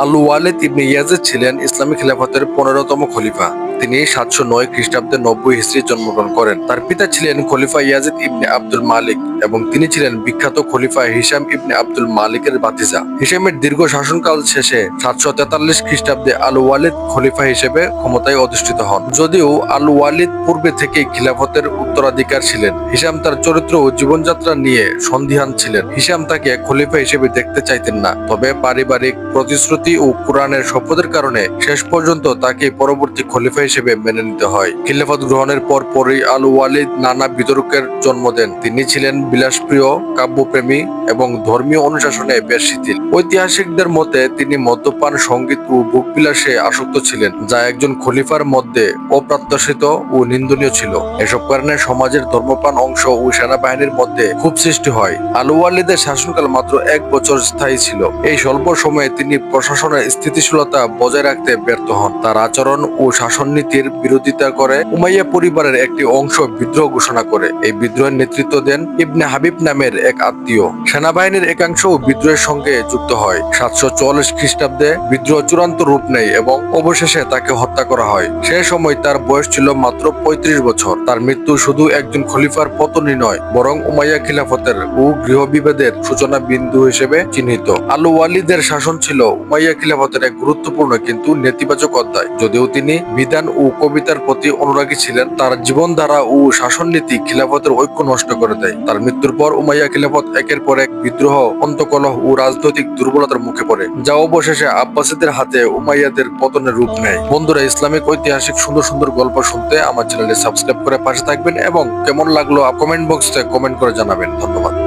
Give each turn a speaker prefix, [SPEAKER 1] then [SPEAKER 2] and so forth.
[SPEAKER 1] আল ওয়ালিদ ইবনে Yazid ছিলেন ইসলামী খিলাফতের পনেরোতম খলিফা। তিনি সাতশো নয় খ্রিস্টাব্দে নব্বই হিস্ট্রি জন্মগ্রহণ করেন। তার পিতা ছিলেন খলিফা ইয়াজিদ ইবনে আব্দুল মালিক এবং তিনি ছিলেন বিখ্যাত খলিফা হিসাম ইবনে আব্দুল মালিকের বাতিজা হিসামের দীর্ঘ শাসনকাল শেষে সাতশো তেতাল্লিশ খ্রিস্টাব্দে আল ওয়ালিদ খলিফা হিসেবে ক্ষমতায় অধিষ্ঠিত হন। যদিও আল ওয়ালিদ পূর্বে থেকেই খিলাফতের উত্তরাধিকার ছিলেন। হিসাম তার চরিত্র ও জীবনযাত্রা নিয়ে সন্দিহান ছিলেন। হিসাম তাকে খলিফা হিসেবে দেখতে চাইতেন না, তবে পারিবারিক প্রতিশ্রুতি ও কোরআনের শপথের কারণে শেষ পর্যন্ত তাকে পরবর্তী খলিফা হিসেবে মেনে নিতে হয়। খিলাফত গ্রহণের পর পরই আল ওয়ালিদ নানা বিতর্কের জন্ম দেন। তিনি ছিলেন বিলাসপ্রিয়, কাব্যপ্রেমী এবং ধর্মীয় অনুশাসনে বেশ শিথিল। ঐতিহাসিকদের মতে তিনি মদ্যপান, সংগীত ও ভোগবিলাসে আসক্ত ছিলেন, যা একজন খলিফার মধ্যে অপ্রত্যাশিত ও নিন্দনীয় ছিল। এসব কারণে সমাজের ধর্মপ্রাণ অংশ ও সেনাবাহিনীর মধ্যে খুব সৃষ্টি হয়। আলু ওয়ালিদের শাসনকাল মাত্র এক বছর স্থায়ী ছিল। এই স্বল্প সময়ে তিনি প্রশাসনের স্থিতিশীলতা বজায় রাখতে ব্যর্থ হন। তার আচরণ ও শাসন নীতির বিরোধিতা করে উমাইয়া পরিবারের একটি অংশ বিদ্রোহ ঘোষণা করে। এই বিদ্রোহের নেতৃত্ব দেন ইবনে হাবিব নামের এক আত্মীয়। সেনাবাহিনীর একাংশ বিদ্রোহের সঙ্গে যুক্ত হয়। সাতশো চুয়াল্লিশ খ্রিস্টাব্দে বিদ্রোহ চূড়ান্ত রূপ নেয় এবং অবশেষে তাকে হত্যা করা হয়। সে সময় তার বয়স ছিল মাত্র পঁয়ত্রিশ বছর। তার মৃত্যু শুধু একজন খলিফার পতনই নয়, বরং উমাইয়া খিলাফতের ও গৃহ বিভেদের সূচনা বিন্দু হিসেবে চিহ্নিত। আলু ওয়ালিদের শাসন ছিল উমাইয়া খিলাফতের এক গুরুত্বপূর্ণ কিন্তু নেতিবাচক অধ্যায়। যদিও তিনি বিধান ও কবিতার প্রতি অনুরাগী ছিলেন, তার জীবনধারা ও শাসন নীতি খিলাফতের ঐক্য নষ্ট করে দেয়। তার মৃত্যুর পর উমাইয়া খিলাফত একের পর এক বিদ্রোহ, অন্তকলহ ও রাজনৈতিক দুর্বলতার মুখে পড়ে। যা অবশেষে আব্বাসীদের হাতে উমাইয়াদের পতনের রূপ নেয়। বন্ধুরা, ইসলামিক ঐতিহাসিক সুন্দর সুন্দর গল্প শুনতে আমার চ্যানেলটি সাবস্ক্রাইব করে পাশে থাকবেন এবং কেমন লাগল কমেন্ট বক্সে কমেন্ট করে জানাবেন। ধন্যবাদ।